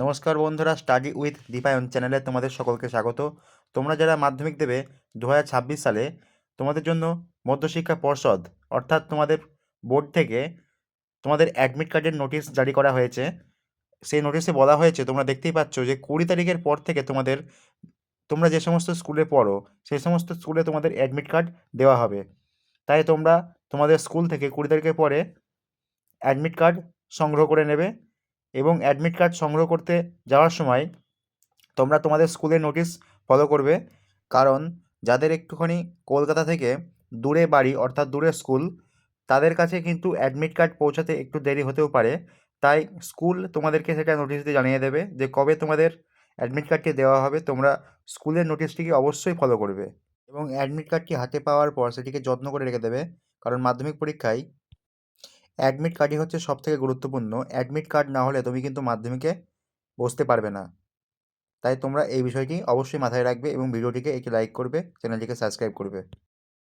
নমস্কার বন্ধুরা study with Dipayan চ্যানেলে তোমাদের সকলকে স্বাগত। তোমরা যারা মাধ্যমিক দেবে দু হাজার ছাব্বিশ সালে, তোমাদের জন্য মধ্যশিক্ষা পর্ষদ, অর্থাৎ তোমাদের বোর্ড থেকে তোমাদের অ্যাডমিট কার্ডের নোটিশ জারি করা হয়েছে। সেই নোটিশে বলা হয়েছে, তোমরা দেখতেই পাচ্ছ যে কুড়ি তারিখের পর থেকে তোমাদের, তোমরা যে সমস্ত স্কুলে পড়ো, সেই সমস্ত স্কুলে তোমাদের অ্যাডমিট কার্ড দেওয়া হবে। তাই তোমরা তোমাদের স্কুল থেকে কুড়ি তারিখের পরে অ্যাডমিট কার্ড সংগ্রহ করে নেবে। এবং অ্যাডমিট কার্ড সংগ্রহ করতে যাওয়ার সময় তোমরা তোমাদের স্কুলের নোটিশ ফলো করবে। কারণ যাদের একটুখানি কলকাতা থেকে দূরে বাড়ি, অর্থাৎ দূরে স্কুল তাদের কাছে কিন্তু অ্যাডমিট কার্ড পৌঁছাতে একটু দেরি হতেও পারে। তাই স্কুল তোমাদেরকে সেটা নোটিশ দিয়ে জানিয়ে দেবে যে কবে তোমাদের অ্যাডমিট কার্ডটি দেওয়া হবে। তোমরা স্কুলের নোটিশটিকে অবশ্যই ফলো করবে এবং অ্যাডমিট কার্ডটি হাতে পাওয়ার পর সেটিকে যত্ন করে রেখে দেবে। কারণ মাধ্যমিক পরীক্ষায় অ্যাডমিট কার্ডই হচ্ছে সব থেকে গুরুত্বপূর্ণ। অ্যাডমিট কার্ড না হলে তুমি কিন্তু মাধ্যমিকে বসতে পারবে না। তাই তোমরা এই বিষয়টি অবশ্যই মাথায় রাখবে এবং ভিডিওটিকে একটি লাইক করবে, চ্যানেলটিকে সাবস্ক্রাইব করবে।